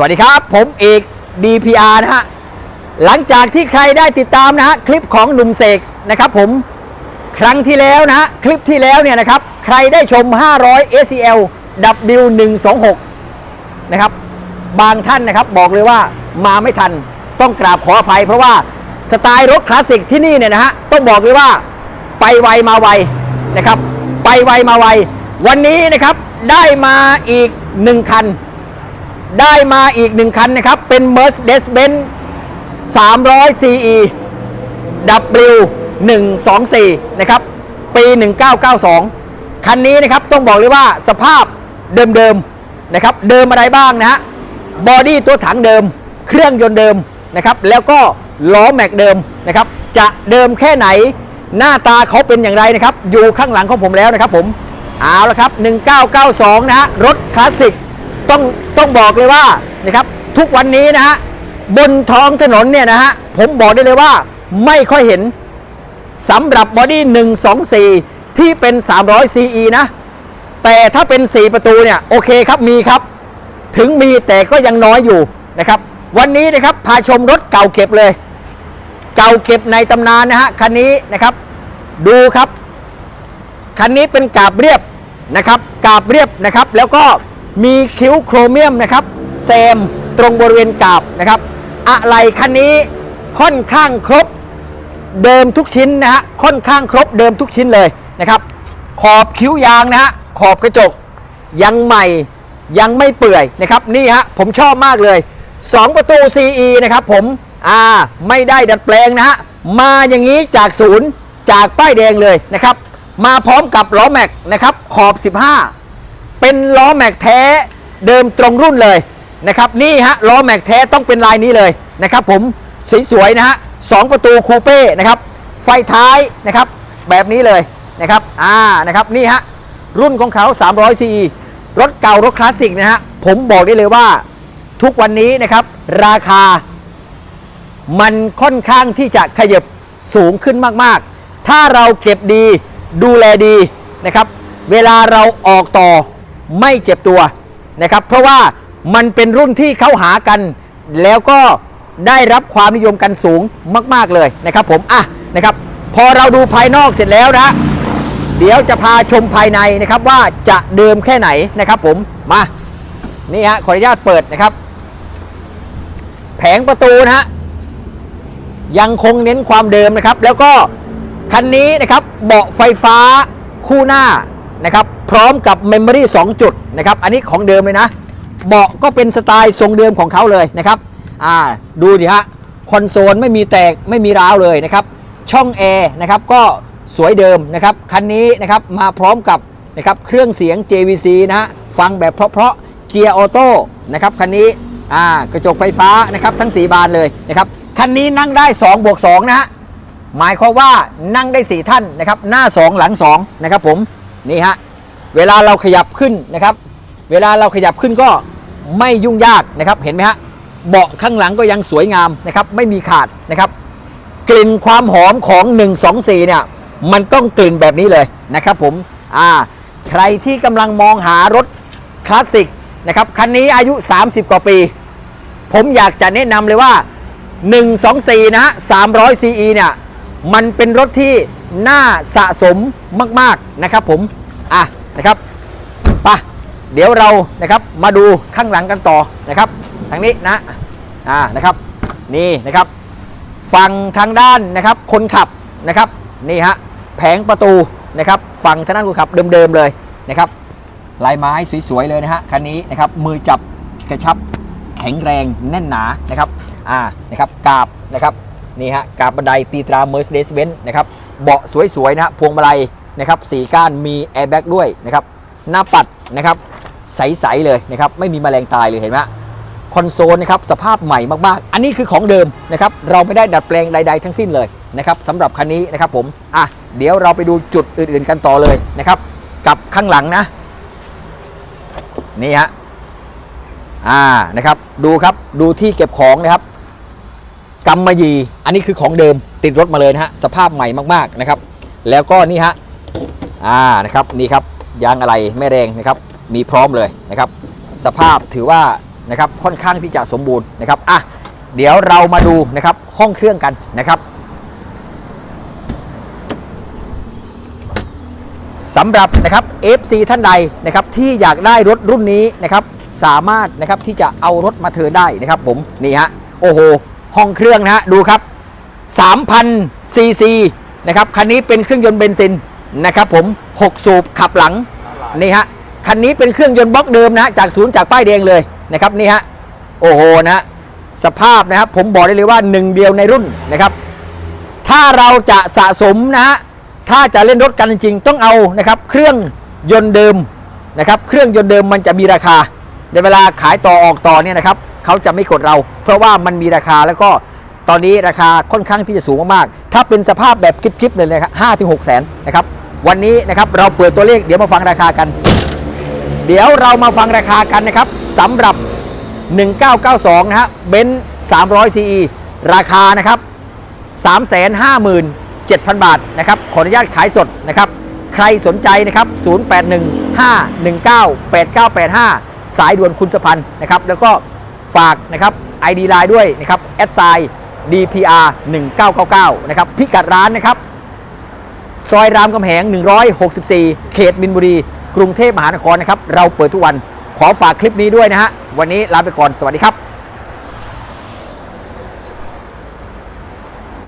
วัสดีครับ ผมเอก DPR นะฮะ หลังจากที่ใครได้ติดตามนะฮะ คลิปของหนุ่มเสกนะครับผมครั้งที่แล้วนะฮะ คลิปที่แล้วเนี่ยนะครับ ใครได้ชม 500 ACL W126 นะครับ บางท่านนะครับบอกเลยว่ามาไม่ทันต้องกราบขออภัย เพราะว่าสไตล์รถคลาสสิกที่นี่เนี่ยนะฮะ ต้องบอกเลยว่าไปไวมาไวนะครับ ไปไวมาไว วันนี้นะครับได้มาอีกหนึ่งคัน ได้มาอีกหนึ่งคันนะครับ เป็น Mercedes-Benz 300 CE W 124นะครับ ปี 1992 คันนี้นะครับต้องบอกเลยว่าสภาพเดิมๆนะครับ เดิมอะไรบ้างนะฮะ บอดี้ตัวถังเดิม เครื่องยนต์เดิมนะครับ แล้วก็ล้อแม็กเดิมนะครับ จะเดิมแค่ไหน หน้าตาเขาเป็นอย่างไรนะครับ อยู่ข้างหลังของผมแล้วนะครับผม เอาละครับ 1992 นะฮะ รถคลาสสิก ต้องต้องบอกเลยว่านะครับทุกวันนี้นะฮะบนท้องถนนเนี่ยนะฮะผมบอกได้เลยว่าไม่ค่อยเห็นสำหรับบอดี้124 ที่เป็น 300 CE นะ แต่ถ้าเป็น 4 ประตูเนี่ยโอเคครับมีครับ ถึงมีแต่ก็ยังน้อยอยู่นะครับ วันนี้นะครับพาชมรถเก่าเก็บเลย เก่าเก็บในตำนานนะฮะคันนี้นะครับ ดูครับ คันนี้เป็นกาบเรียบนะครับ กาบเรียบนะครับ แล้วก็ มีคิ้วโครเมียมนะครับแซมตรงบริเวณกาบนะครับอะไรคันนี้ค่อนข้างครบเดิมทุกชิ้นนะฮะค่อนข้างครบเดิมทุกชิ้นเลยนะครับขอบคิ้วยางนะฮะขอบกระจกยังใหม่ยังไม่เปื่อยนะครับนี่ฮะผมชอบมากเลย 2 ประตู CE นะครับผมอ่าไม่ได้ดัดแปลงนะฮะมาอย่างนี้จากศูนย์จากป้ายแดงเลยนะครับมาพร้อมกับล้อแม็กนะครับขอบ 15 เป็นล้อแม็กแท้เดิมตรงรุ่นเลยนะครับนี่ฮะล้อแม็กแท้ต้องเป็นลายนี้เลยนะครับผมสวยๆนะฮะสองประตูคูเป้นะครับไฟท้ายนะครับแบบนี้เลยนะครับอ่านะครับนี่ฮะรุ่นของเขา300 CE รถเก่ารถคลาสสิกนะฮะผมบอกได้เลยว่าทุกวันนี้นะครับราคา มันค่อนข้างที่จะขยับสูงขึ้นมากๆ ถ้าเราเก็บดีดูแลดีนะครับ เวลาเราออกต่อ ไม่เจ็บตัวนะครับ เพราะว่ามันเป็นรุ่นที่เขาหากัน แล้วก็ได้รับความนิยมกันสูงมาก ๆเลยนะครับ ผมอะนะครับ พอเราดูภายนอกเสร็จแล้วนะ เดี๋ยวจะพาชมภายในนะครับว่าจะเดิมแค่ไหนนะครับ ผมมานี่ฮะขออนุญาตเปิดนะครับ แผงประตูนะฮะยังคงเน้นความเดิมนะครับ แล้วก็คันนี้นะครับเบาะไฟฟ้าคู่หน้านะครับ พร้อมกับเมมโมรี่2จุดนะครับ อันนี้ของเดิมเลยนะ เบาะก็เป็นสไตล์ทรงเดิมของเขาเลยนะครับ อ่า ดูดิฮะ คอนโซลไม่มีแตกไม่มีร้าวเลยนะครับ ช่องแอร์นะครับก็สวยเดิมนะครับ คันนี้นะครับมาพร้อมกับนะครับเครื่องเสียง JVC นะฮะ ฟังแบบเพราะๆเกียร์ออโต้นะครับคันนี้ อ่า กระจกไฟฟ้านะครับทั้ง 4 บานเลยนะครับ คันนี้นั่งได้2บวก2นะฮะ หมายความว่านั่งได้ 4 ท่านนะครับ หน้า 2 หลัง2นะครับผม นี่ฮะ เวลาเราขยับขึ้นนะครับ เวลาเราขยับขึ้นก็ไม่ยุ่งยากนะครับ เห็นไหมฮะ เบาะข้างหลังก็ยังสวยงามนะครับ ไม่มีขาดนะครับ กลิ่นความหอมของ 124 เนี่ย มันต้องกลิ่นแบบนี้เลยนะครับผม อ่า ใครที่กำลังมองหารถคลาสสิกนะครับ คันนี้อายุ 30 กว่าปี ผมอยากจะแนะนำเลยว่า 124 นะฮะ 300 CE เนี่ย มันเป็นรถที่น่าสะสมมาก ๆ นะครับผม อะ นะครับปะเดี๋ยวเรานะครับมาดูข้างหลังกันต่อนะครับทางนี้นะอ่านะครับนี่นะครับฝั่งทางด้านนะครับคนขับนะครับนี่ฮะแผงประตูนะครับฝั่งทางด้านคนขับเดิมๆเลยนะครับลายไม้สวยๆเลยนะฮะคันนี้นะครับมือจับกระชับแข็งแรงแน่นหนานะครับอ่านะครับกาบนะครับนี่ฮะกาบบันไดตีตรา Mercedes-Benz นะครับเบาะสวยๆนะฮะพวงมาลัย นะครับสีก้านมีแอร์แบ็กด้วยนะครับหน้าปัดนะครับใสๆเลยนะครับไม่มีแมลงตายเลยเห็นไหมคอนโซลนะครับสภาพใหม่มากๆ อันนี้คือของเดิมนะครับเราไม่ได้ดัดแปลงใด ๆ ทั้งสิ้นเลยนะครับสำหรับคันนี้นะครับผมอะเดี๋ยวเราไปดูจุดอื่นๆกันต่อเลยนะครับกับข้างหลังนะนี่ฮะอ่านะครับดูครับดูที่เก็บของนะครับกำมะหยี่อันนี้คือของเดิมติดรถมาเลยนะฮะสภาพใหม่มากๆนะครับแล้วก็นี่ฮะ อ่านะครับนี่ครับยางอะไรไม่แรงนะครับมีพร้อมเลยนะครับ สภาพถือว่านะครับค่อนข้างที่จะสมบูรณ์นะครับอะเดี๋ยวเรามาดูนะครับห้องเครื่องกันนะครับสำหรับนะครับ FC ท่านใดนะครับที่อยากได้รถรุ่นนี้นะครับสามารถนะครับที่จะเอารถมาเทินได้นะครับผมนี่ฮะโอ้โหห้องเครื่องนะฮะดูครับ3,000ซีซีนะครับคันนี้เป็นเครื่องยนต์เบนซิน นะครับผม 6 สูบขับหลังนี่ฮะคันนี้เป็นเครื่องยนต์บล็อกเดิมนะฮะจากศูนย์จากป้ายแดงเลยนะครับนี่ฮะโอ้โหนะฮะสภาพนะครับผมบอกได้เลยว่าหนึ่งเดียวในรุ่นนะครับถ้าเราจะสะสมนะฮะถ้าจะเล่นรถกันจริงๆต้องเอานะครับเครื่องยนต์เดิมนะครับเครื่องยนต์เดิมมันจะมีราคา ในเวลาขายต่อออกต่อเนี่ยนะครับเขาจะไม่กดเรา เพราะว่ามันมีราคาแล้วก็ตอนนี้ราคาค่อนข้างที่จะสูงมากๆถ้าเป็นสภาพแบบคลิปๆเลยนะครับห้าถึงหกแสนนะครับ วันนี้นะครับเราเปิดตัวเลขเดี๋ยวมาฟังราคากัน เดี๋ยวเรามาฟังราคากันนะครับสำหรับ 1992 นะฮะเบนซ์300 CE ราคานะครับ 357,000 บาทนะครับขออนุญาตขายสดนะครับ ใครสนใจนะครับ 0815198985 สายด่วนคุณสพันธ์นะครับ แล้วก็ฝากนะครับ ID Line ด้วยนะครับแอดไซ DPR 1999 นะครับ พิกัดร้านนะครับ ซอยรามคำแหง 164 เขตมินบุรี กรุงเทพมหานครนะครับ เราเปิดทุกวัน ขอฝากคลิปนี้ด้วยนะฮะ วันนี้ลาไปก่อน สวัสดีครับ